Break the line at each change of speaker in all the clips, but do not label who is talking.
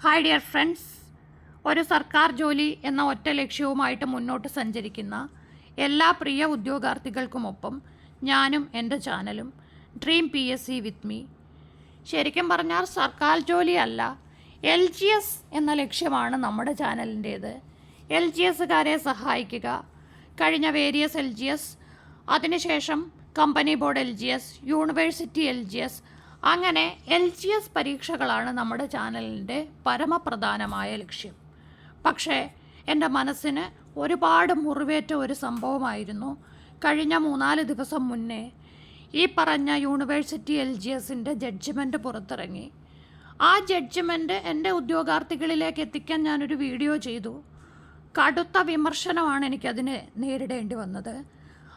Hi dear friends ഒരു സർക്കാർ ജോലി എന്ന ഒറ്റ ലക്ഷ്യവുമായിട്ട് മുന്നോട്ട് സഞ്ചരിക്കുന്ന എല്ലാ പ്രിയ ഉദ്യോഗാർത്ഥികൾക്കുമൊപ്പം ഞാനും എന്റെ ചാനലും dream P S C with me ശരിക്കും പറഞ്ഞാൽ സർക്കാർ ജോലിയല്ല എൽ ജി എസ് എന്ന ലക്ഷ്യമാണ് നമ്മുടെ ചാനലിന്റേത്. എൽ ജി എസ്സുകാരെ സഹായിക്കുക. കഴിഞ്ഞ വേരിയസ് എൽ ജി എസ് അതിനുശേഷം company board L G S university L G S അങ്ങനെ എൽ ജി എസ് പരീക്ഷകളാണ് നമ്മുടെ ചാനലിന്റെ പരമപ്രധാനമായ ലക്ഷ്യം. പക്ഷേ എന്റെ മനസ്സിന് ഒരുപാട് മുറിവേറ്റ ഒരു സംഭവമായിരുന്നു. കഴിഞ്ഞ മൂന്നാൽ ദിവസം മുന്നേ ഈ പറഞ്ഞ യൂണിവേഴ്സിറ്റി എൽ ജി എസിന്റെ ജഡ്ജ്മെന്റ് പുറത്തിറങ്ങി. ആ ജഡ്ജ്മെന്റ് എന്റെ ഉദ്യോഗാർത്ഥികളിലേക്ക് എത്തിക്കാൻ ഞാനൊരു വീഡിയോ ചെയ്തു. കടുത്ത വിമർശനമാണ് എനിക്കതിന് നേരിടേണ്ടി വന്നത്.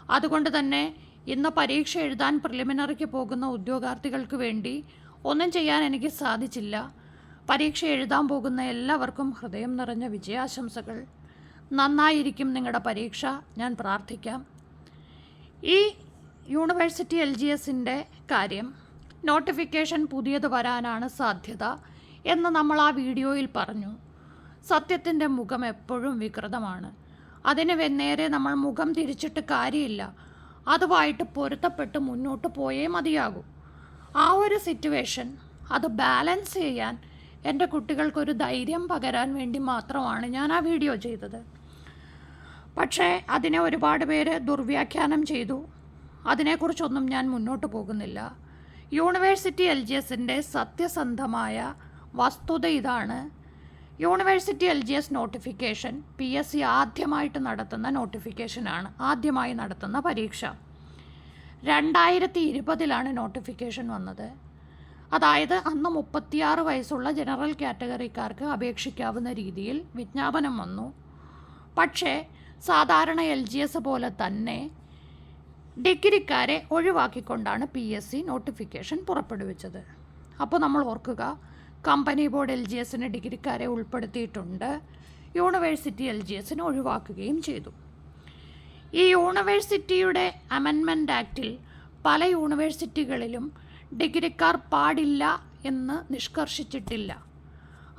അതുകൊണ്ട് തന്നെ ഇന്ന് പരീക്ഷ എഴുതാൻ പ്രിലിമിനറിക്ക് പോകുന്ന ഉദ്യോഗാർത്ഥികൾക്ക് വേണ്ടി ഒന്നും ചെയ്യാൻ എനിക്ക് സാധിച്ചില്ല. പരീക്ഷ എഴുതാൻ പോകുന്ന എല്ലാവർക്കും ഹൃദയം നിറഞ്ഞ വിജയാശംസകൾ. നന്നായിരിക്കും നിങ്ങളുടെ പരീക്ഷ. ഞാൻ പ്രാർത്ഥിക്കാം. ഈ യൂണിവേഴ്സിറ്റി എൽ ജി എസിന്റെ കാര്യം നോട്ടിഫിക്കേഷൻ പുതിയത് വരാനാണ് സാധ്യത എന്ന് നമ്മൾ ആ വീഡിയോയിൽ പറഞ്ഞു. സത്യത്തിന്റെ മുഖം എപ്പോഴും വികൃതമാണ്. അതിന് നേരെ നമ്മൾ മുഖം തിരിച്ചിട്ട് കാര്യമില്ല. അതുമായിട്ട് പൊരുത്തപ്പെട്ട് മുന്നോട്ട് പോയേ മതിയാകൂ. ആ ഒരു സിറ്റുവേഷൻ അത് ബാലൻസ് ചെയ്യാൻ എന്റെ കുട്ടികൾക്കൊരു ധൈര്യം പകരാൻ വേണ്ടി മാത്രമാണ് ഞാൻ ആ വീഡിയോ ചെയ്തത്. പക്ഷേ അതിനെ ഒരുപാട് പേര് ദുർവ്യാഖ്യാനം ചെയ്തു. അതിനെക്കുറിച്ചൊന്നും ഞാൻ മുന്നോട്ട് പോകുന്നില്ല. യൂണിവേഴ്സിറ്റി എൽ ജി എസിന്റെ സത്യസന്ധമായ വസ്തുത ഇതാണ് university L G S notification P S C ആദ്യമായിട്ട് നടത്തുന്ന നോട്ടിഫിക്കേഷനാണ് ആദ്യമായി നടത്തുന്ന പരീക്ഷ. രണ്ടായിരത്തി ഇരുപതിലാണ് നോട്ടിഫിക്കേഷൻ വന്നത്. അതായത് അന്ന് മുപ്പത്തിയാറ് വയസ്സുള്ള ജനറൽ കാറ്റഗറിക്കാർക്ക് അപേക്ഷിക്കാവുന്ന രീതിയിൽ വിജ്ഞാപനം വന്നു. പക്ഷേ സാധാരണ എൽ ജി എസ് പോലെ തന്നെ ഡിഗ്രിക്കാരെ ഒഴിവാക്കിക്കൊണ്ടാണ് പി എസ് സി നോട്ടിഫിക്കേഷൻ പുറപ്പെടുവിച്ചത്. അപ്പോൾ നമ്മൾ ഓർക്കുക കമ്പനി ബോർഡ് എൽ ജി എസിന് ഡിഗ്രിക്കാരെ ഉൾപ്പെടുത്തിയിട്ടുണ്ട്. യൂണിവേഴ്സിറ്റി എൽ ജി എസിന് ഒഴിവാക്കുകയും ചെയ്തു. ഈ യൂണിവേഴ്സിറ്റിയുടെ അമെൻമെന്റ് ആക്റ്റിൽ പല യൂണിവേഴ്സിറ്റികളിലും ഡിഗ്രിക്കാർ പാടില്ല എന്ന് നിഷ്കർഷിച്ചിട്ടില്ല.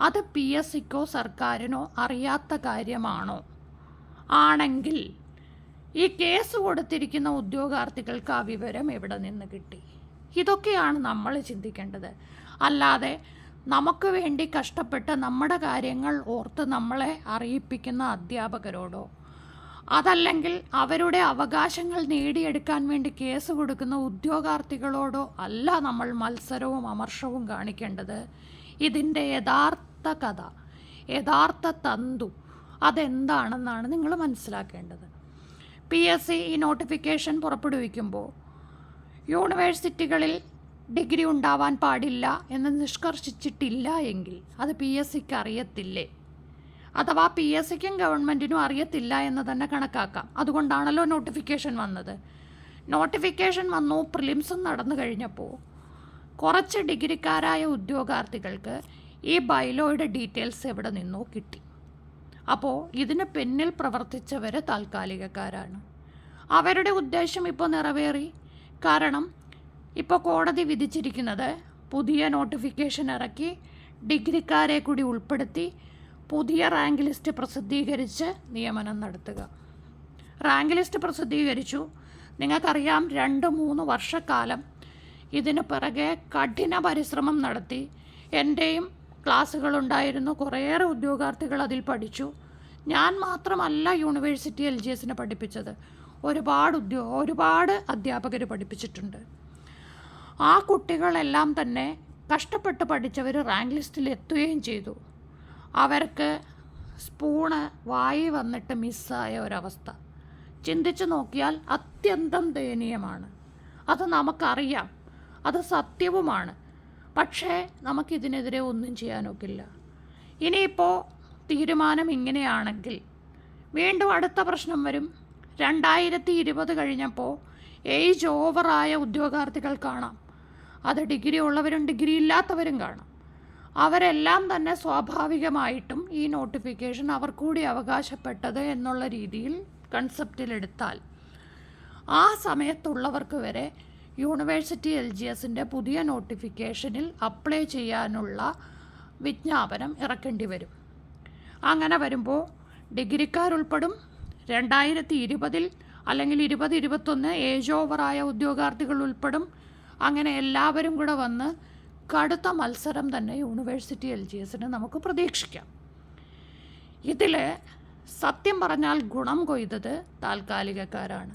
അത് പി എസ് സിക്കോ സർക്കാരിനോ അറിയാത്ത കാര്യമാണോ? ആണെങ്കിൽ ഈ കേസ് കൊടുത്തിരിക്കുന്ന ഉദ്യോഗാർത്ഥികൾക്ക് ആ വിവരം എവിടെ നിന്ന് കിട്ടി? ഇതൊക്കെയാണ് നമ്മൾ ചിന്തിക്കേണ്ടത്. അല്ലാതെ നമുക്ക് വേണ്ടി കഷ്ടപ്പെട്ട് നമ്മുടെ കാര്യങ്ങൾ ഓർത്ത് നമ്മളെ അറിയിപ്പിക്കുന്ന അധ്യാപകരോടോ അതല്ലെങ്കിൽ അവരുടെ അവകാശങ്ങൾ നേടിയെടുക്കാൻ വേണ്ടി കേസ് കൊടുക്കുന്ന ഉദ്യോഗാർത്ഥികളോടോ അല്ല നമ്മൾ മത്സരവും അമർഷവും കാണിക്കേണ്ടത്. ഇതിന്റെ യഥാർത്ഥ കഥ യഥാർത്ഥ തന്തു അതെന്താണെന്നാണ് നിങ്ങൾ മനസ്സിലാക്കേണ്ടത്. പി എസ് സി ഈ നോട്ടിഫിക്കേഷൻ പുറപ്പെടുവിക്കുമ്പോൾ യൂണിവേഴ്സിറ്റികളിൽ ഡിഗ്രി ഉണ്ടാവാൻ പാടില്ല എന്ന് നിഷ്കർഷിച്ചിട്ടില്ല എങ്കിൽ അത് പി എസ് സിക്ക് അറിയത്തില്ലേ? അഥവാ പി എസ് സിക്കും ഗവൺമെന്റിനും അറിയത്തില്ല എന്ന് തന്നെ കണക്കാക്കാം. അതുകൊണ്ടാണല്ലോ നോട്ടിഫിക്കേഷൻ വന്നത്. നോട്ടിഫിക്കേഷൻ വന്നു പ്രിലിംസും നടന്നു കഴിഞ്ഞപ്പോൾ കുറച്ച് ഡിഗ്രിക്കാരായ ഉദ്യോഗാർത്ഥികൾക്ക് ഈ ബൈലോയുടെ ഡീറ്റെയിൽസ് എവിടെ നിന്നോ കിട്ടി. അപ്പോൾ ഇതിന് പിന്നിൽ പ്രവർത്തിച്ചവർ താൽക്കാലികക്കാരാണ്. അവരുടെ ഉദ്ദേശം ഇപ്പോൾ നിറവേറി. കാരണം ഇപ്പോൾ കോടതി വിധിച്ചിരിക്കുന്നത് പുതിയ നോട്ടിഫിക്കേഷൻ ഇറക്കി ഡിഗ്രിക്കാരെ കൂടി ഉൾപ്പെടുത്തി പുതിയ റാങ്ക് ലിസ്റ്റ് പ്രസിദ്ധീകരിച്ച് നിയമനം നടത്തുക. റാങ്ക് ലിസ്റ്റ് പ്രസിദ്ധീകരിച്ചു. നിങ്ങൾക്കറിയാം രണ്ട് മൂന്ന് വർഷക്കാലം ഇതിന് പിറകെ കഠിന പരിശ്രമം നടത്തി. എന്റെയും ക്ലാസ്സുകളുണ്ടായിരുന്നു. കുറേയേറെ ഉദ്യോഗാർത്ഥികൾ അതിൽ പഠിച്ചു. ഞാൻ മാത്രമല്ല യൂണിവേഴ്സിറ്റി എൽ ജി എസിനെ പഠിപ്പിച്ചത്. ഒരുപാട് ഉദ്യോ ഒരുപാട് അധ്യാപകർ പഠിപ്പിച്ചിട്ടുണ്ട്. ആ കുട്ടികളെല്ലാം തന്നെ കഷ്ടപ്പെട്ട് പഠിച്ചവർ റാങ്ക് ലിസ്റ്റിൽ എത്തുകയും ചെയ്തു. അവർക്ക് സ്പൂണ് വായി വന്നിട്ട് മിസ്സായ ഒരവസ്ഥ. ചിന്തിച്ചു നോക്കിയാൽ അത്യന്തം ദയനീയമാണ്. അത് നമുക്കറിയാം. അത് സത്യവുമാണ്. പക്ഷേ നമുക്കിതിനെതിരെ ഒന്നും ചെയ്യാനൊക്കില്ല. ഇനിയിപ്പോൾ തീരുമാനം ഇങ്ങനെയാണെങ്കിൽ വീണ്ടും അടുത്ത പ്രശ്നം വരും. രണ്ടായിരത്തി ഇരുപത് കഴിഞ്ഞപ്പോൾ ഏജ് ഓവറായ ഉദ്യോഗാർത്ഥികൾ കാണാം. അത് ഡിഗ്രി ഉള്ളവരും ഡിഗ്രി ഇല്ലാത്തവരും കാണും. അവരെല്ലാം തന്നെ സ്വാഭാവികമായിട്ടും ഈ നോട്ടിഫിക്കേഷൻ അവർ അവകാശപ്പെട്ടത് എന്നുള്ള രീതിയിൽ കൺസെപ്റ്റിലെടുത്താൽ ആ സമയത്തുള്ളവർക്ക് വരെ യൂണിവേഴ്സിറ്റി എൽ ജി എസിന്റെ പുതിയ നോട്ടിഫിക്കേഷനിൽ അപ്ലൈ ചെയ്യാനുള്ള വിജ്ഞാപനം ഇറക്കേണ്ടി വരും. അങ്ങനെ വരുമ്പോൾ ഡിഗ്രിക്കാരുൾപ്പെടും. രണ്ടായിരത്തി ഇരുപതിൽ അല്ലെങ്കിൽ ഇരുപത് ഇരുപത്തൊന്ന് ഏജ് ഓവറായ ഉദ്യോഗാർത്ഥികൾ ഉൾപ്പെടും. അങ്ങനെ എല്ലാവരും കൂടെ വന്ന് കടുത്ത മത്സരം തന്നെ യൂണിവേഴ്സിറ്റി എൽ ജി എസിന് നമുക്ക് പ്രതീക്ഷിക്കാം. ഇതിൽ സത്യം പറഞ്ഞാൽ ഗുണം കൊയ്തത് താൽക്കാലികക്കാരാണ്.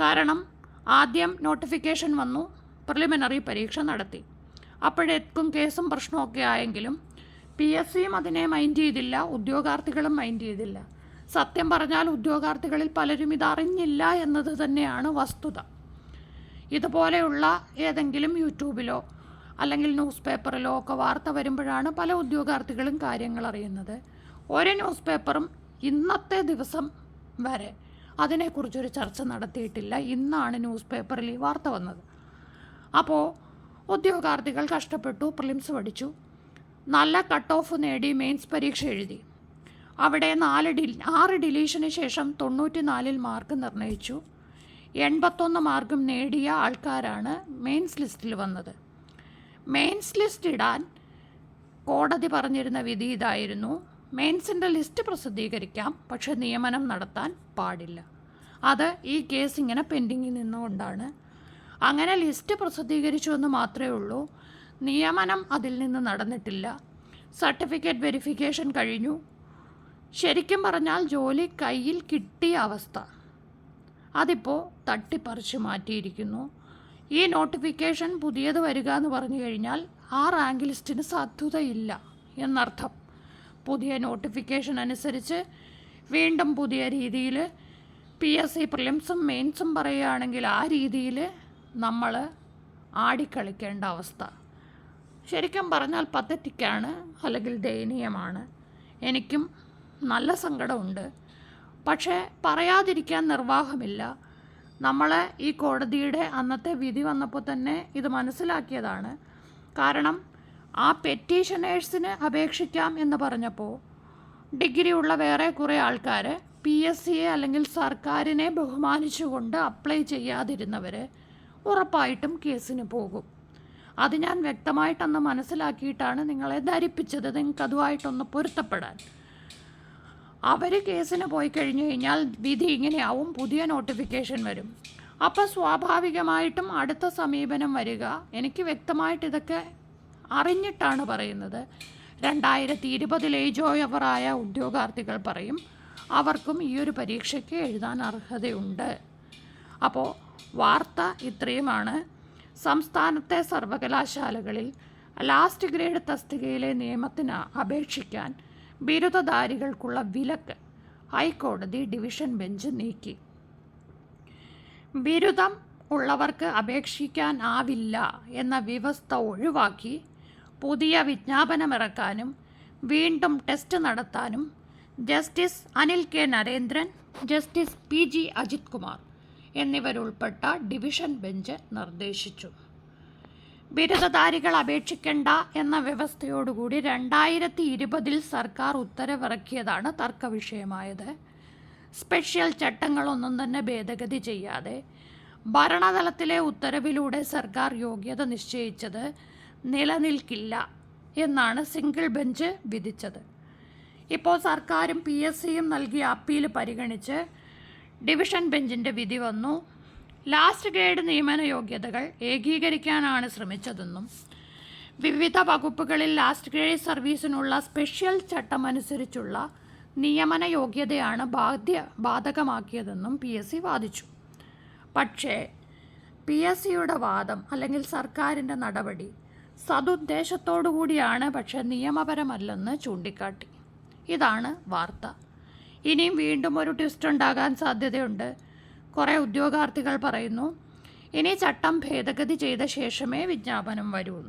കാരണം ആദ്യം നോട്ടിഫിക്കേഷൻ വന്നു പ്രിലിമിനറി പരീക്ഷ നടത്തി. അപ്പോഴേക്കും കേസും പ്രശ്നമൊക്കെ ആയെങ്കിലും പി എസ് സിയും അതിനെ മൈൻഡ് ചെയ്തില്ല ഉദ്യോഗാർത്ഥികളും മൈൻഡ് ചെയ്തില്ല. സത്യം പറഞ്ഞാൽ ഉദ്യോഗാർത്ഥികളിൽ പലരും ഇതറിഞ്ഞില്ല എന്നത് തന്നെയാണ് വസ്തുത. ഇതുപോലെയുള്ള ഏതെങ്കിലും യൂട്യൂബിലോ അല്ലെങ്കിൽ ന്യൂസ് പേപ്പറിലോ ഒക്കെ വാർത്ത വരുമ്പോഴാണ് പല ഉദ്യോഗാർത്ഥികളും കാര്യങ്ങൾ അറിയുന്നത്. ഒരു ന്യൂസ് പേപ്പറും ഇന്നത്തെ ദിവസം വരെ അതിനെക്കുറിച്ചൊരു ചർച്ച നടത്തിയിട്ടില്ല. ഇന്നാണ് ന്യൂസ് പേപ്പറിൽ ഈ വാർത്ത വന്നത്. അപ്പോൾ ഉദ്യോഗാർത്ഥികൾ കഷ്ടപ്പെട്ടു പ്രിലിംസ് പഠിച്ചു. നല്ല കട്ട് ഓഫ് നേടി മെയിൻസ് പരീക്ഷ എഴുതി. അവിടെ നാല് ഡി ആറ് ഡിലീഷന് ശേഷം തൊണ്ണൂറ്റി നാലിൽ മാർക്ക് നിർണയിച്ചു എൺപത്തൊന്ന് മാർക്കും നേടിയ ആൾക്കാരാണ് മെയിൻസ് ലിസ്റ്റിൽ വന്നത്. മെയിൻസ് ലിസ്റ്റ് ഇടാൻ കോടതി പറഞ്ഞിരുന്ന വിധി ഇതായിരുന്നു. മെയിൻസിന്റെ ലിസ്റ്റ് പ്രസിദ്ധീകരിക്കാം പക്ഷെ നിയമനം നടത്താൻ പാടില്ല. അത് ഈ കേസ് ഇങ്ങനെ പെൻഡിങ്ങിൽ നിന്നുകൊണ്ടാണ്. അങ്ങനെ ലിസ്റ്റ് പ്രസിദ്ധീകരിച്ചു എന്ന് മാത്രമേ ഉള്ളൂ. നിയമനം അതിൽ നിന്ന് നടന്നിട്ടില്ല. സർട്ടിഫിക്കറ്റ് വെരിഫിക്കേഷൻ കഴിഞ്ഞു. ശരിക്കും പറഞ്ഞാൽ ജോലി കയ്യിൽ കിട്ടിയ അവസ്ഥ. അതിപ്പോൾ തട്ടിപ്പറിച്ച് മാറ്റിയിരിക്കുന്നു. ഈ നോട്ടിഫിക്കേഷൻ പുതിയത് വരിക എന്ന് പറഞ്ഞു കഴിഞ്ഞാൽ ആ റാങ്ക് ലിസ്റ്റിന് സാധ്യതയില്ല എന്നർത്ഥം. പുതിയ നോട്ടിഫിക്കേഷൻ അനുസരിച്ച് വീണ്ടും പുതിയ രീതിയിൽ പി എസ് സി പ്രിലിംസും മെയിൻസും പറയുകയാണെങ്കിൽ ആ രീതിയിൽ നമ്മൾ ആടിക്കളിക്കേണ്ട അവസ്ഥ. ശരിക്കും പറഞ്ഞാൽ പത്തറ്റിക്കാണ് അല്ലെങ്കിൽ ദയനീയമാണ്. എനിക്കും നല്ല സങ്കടമുണ്ട്. പക്ഷേ പറയാതിരിക്കാൻ നിർവാഹമില്ല. നമ്മൾ ഈ കോടതിയുടെ അന്നത്തെ വിധി വന്നപ്പോൾ തന്നെ ഇത് മനസ്സിലാക്കിയതാണ്. കാരണം ആ പെറ്റീഷനേഴ്സിന് അപേക്ഷിക്കാം എന്ന് പറഞ്ഞപ്പോൾ ഡിഗ്രി ഉള്ള വേറെ കുറേ ആൾക്കാർ പി എസ് സിയെ അല്ലെങ്കിൽ സർക്കാരിനെ ബഹുമാനിച്ചുകൊണ്ട് അപ്ലൈ ചെയ്യാതിരുന്നവർ ഉറപ്പായിട്ടും കേസിന് പോകും. അത് ഞാൻ വ്യക്തമായിട്ടൊന്ന് മനസ്സിലാക്കിയിട്ടാണ് നിങ്ങളെ ധരിപ്പിച്ചത്. നിങ്ങൾക്ക് അതുമായിട്ടൊന്ന് പൊരുത്തപ്പെടാൻ. അവർ കേസിന് പോയി കഴിഞ്ഞു കഴിഞ്ഞാൽ വിധി ഇങ്ങനെയാവും പുതിയ നോട്ടിഫിക്കേഷൻ വരും. അപ്പോൾ സ്വാഭാവികമായിട്ടും അടുത്ത സമീപനം വരിക. എനിക്ക് വ്യക്തമായിട്ട് ഇതൊക്കെ അറിഞ്ഞിട്ടാണ് പറയുന്നത്. രണ്ടായിരത്തി ഇരുപതിൽ ഏജോയവറായ ഉദ്യോഗാർത്ഥികൾ പറയും അവർക്കും ഈ ഒരു പരീക്ഷയ്ക്ക് എഴുതാൻ അർഹതയുണ്ട്. അപ്പോൾ വാർത്ത ഇത്രയുമാണ്. സംസ്ഥാനത്തെ സർവകലാശാലകളിൽ ലാസ്റ്റ് ഗ്രേഡ് തസ്തികയിലെ നിയമത്തിന് അപേക്ഷിക്കാൻ ബിരുദധാരികൾക്കുള്ള വിലക്ക് ഹൈക്കോടതി ഡിവിഷൻ ബെഞ്ച് നീക്കി. ബിരുദം ഉള്ളവർക്ക് അപേക്ഷിക്കാൻ ആവില്ല എന്ന വ്യവസ്ഥ ഒഴിവാക്കി പുതിയ വിജ്ഞാപനമിറക്കാനും വീണ്ടും ടെസ്റ്റ് നടത്താനും justice Anil K Narendran justice P G Ajith Kumar എന്നിവരുൾപ്പെട്ട division bench നിർദ്ദേശിച്ചു. ബിരുദധാരികൾ അപേക്ഷിക്കേണ്ട എന്ന വ്യവസ്ഥയോടുകൂടി രണ്ടായിരത്തി ഇരുപതിൽ സർക്കാർ ഉത്തരവിറക്കിയതാണ് തർക്കവിഷയമായത്. സ്പെഷ്യൽ ചട്ടങ്ങളൊന്നും തന്നെ ഭേദഗതി ചെയ്യാതെ ഭരണതലത്തിലെ ഉത്തരവിലൂടെ സർക്കാർ യോഗ്യത നിശ്ചയിച്ചത് നിലനിൽക്കില്ല എന്നാണ് സിംഗിൾ ബെഞ്ച് വിധിച്ചത്. ഇപ്പോൾ സർക്കാരും പി എസ് സിയും നൽകിയ അപ്പീൽ പരിഗണിച്ച് ഡിവിഷൻ ബെഞ്ചിന്റെ വിധി വന്നു. ലാസ്റ്റ് ഗ്രേഡ് നിയമന യോഗ്യതകൾ ഏകീകരിക്കാനാണ് ശ്രമിച്ചതെന്നും വിവിധ വകുപ്പുകളിൽ ലാസ്റ്റ് ഗ്രേഡ് സർവീസിനുള്ള സ്പെഷ്യൽ ചട്ടമനുസരിച്ചുള്ള നിയമന യോഗ്യതയാണ് ബാധ്യ ബാധകമാക്കിയതെന്നും പി എസ് സി വാദിച്ചു. പക്ഷേ പി എസ് സിയുടെ വാദം അല്ലെങ്കിൽ സർക്കാരിന്റെ നടപടി സതുദ്ദേശത്തോടു കൂടിയാണ് പക്ഷേ നിയമപരമല്ലെന്ന് ചൂണ്ടിക്കാട്ടി. ഇതാണ് വാർത്ത. ഇനിയും വീണ്ടും ഒരു ട്വിസ്റ്റ് ഉണ്ടാകാൻ സാധ്യതയുണ്ട്. കുറേ ഉദ്യോഗാർത്ഥികൾ പറയുന്നു ഇനി ചട്ടം ഭേദഗതി ചെയ്ത ശേഷമേ വിജ്ഞാപനം വരൂ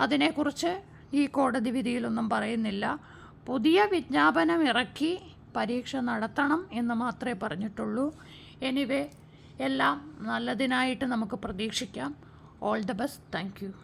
അതിനെക്കുറിച്ച് ഈ കോടതി വിധിയിലൊന്നും പറയുന്നില്ല. പുതിയ വിജ്ഞാപനം ഇറക്കി പരീക്ഷ നടത്തണം എന്ന് മാത്രമേ പറഞ്ഞിട്ടുള്ളൂ. എനിവേ എല്ലാം നല്ലതിനായിട്ട് നമുക്ക് പ്രതീക്ഷിക്കാം. All the best. താങ്ക്